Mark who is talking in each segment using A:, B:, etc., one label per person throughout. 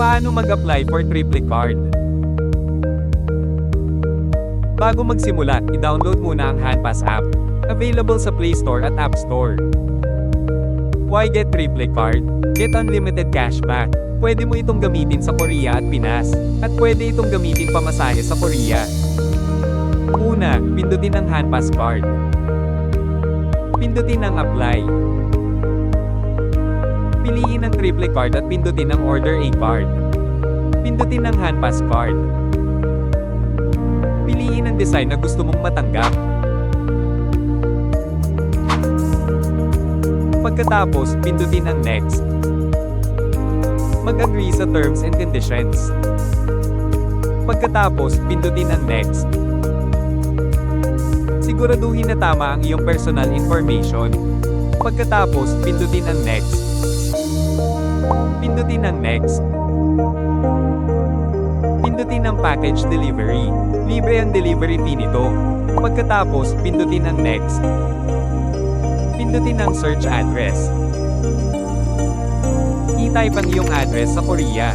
A: Paano mag-apply for triple card? Bago magsimula, i-download muna ang Handpass app. Available sa Play Store at App Store. Why get triple card? Get unlimited cashback. Pwede mo itong gamitin sa Korea at Pinas. At pwede itong gamitin pamasahe sa Korea. Una, pindutin ang Handpass card. Pindutin ang Apply. Piliin ang triple card at pindutin ang Order a card. Pindutin ang Handpass card. Piliin ang design na gusto mong matanggap. Pagkatapos, pindutin ang Next. Mag-agree sa terms and conditions. Pagkatapos, pindutin ang Next. Siguraduhin na tama ang iyong personal information. Pagkatapos, pindutin ang Next. Pindutin ang Next. Pindutin ang Package Delivery. Libre ang delivery fee nito. Pagkatapos, pindutin ang Next. Pindutin ang Search Address. I-type ang iyong address sa Korea.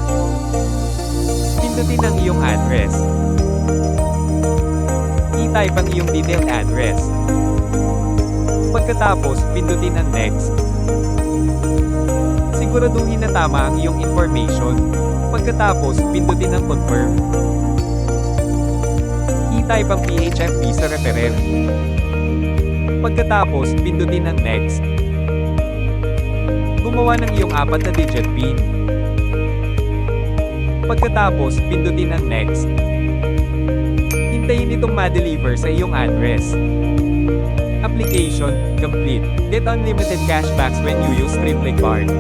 A: Pindutin ang iyong address. I-type ang iyong detailed address. Pagkatapos, pindutin ang Next. Siguraduhin na tama ang iyong information. Pagkatapos, pindutin ang Confirm. I-type ang PHFP sa referent. Pagkatapos, pindutin ang Next. Gumawa ng iyong apat na digit PIN. Pagkatapos, pindutin ang Next. Hintayin itong ma-deliver sa iyong address. Application, complete. Get unlimited cashbacks when you use triple card.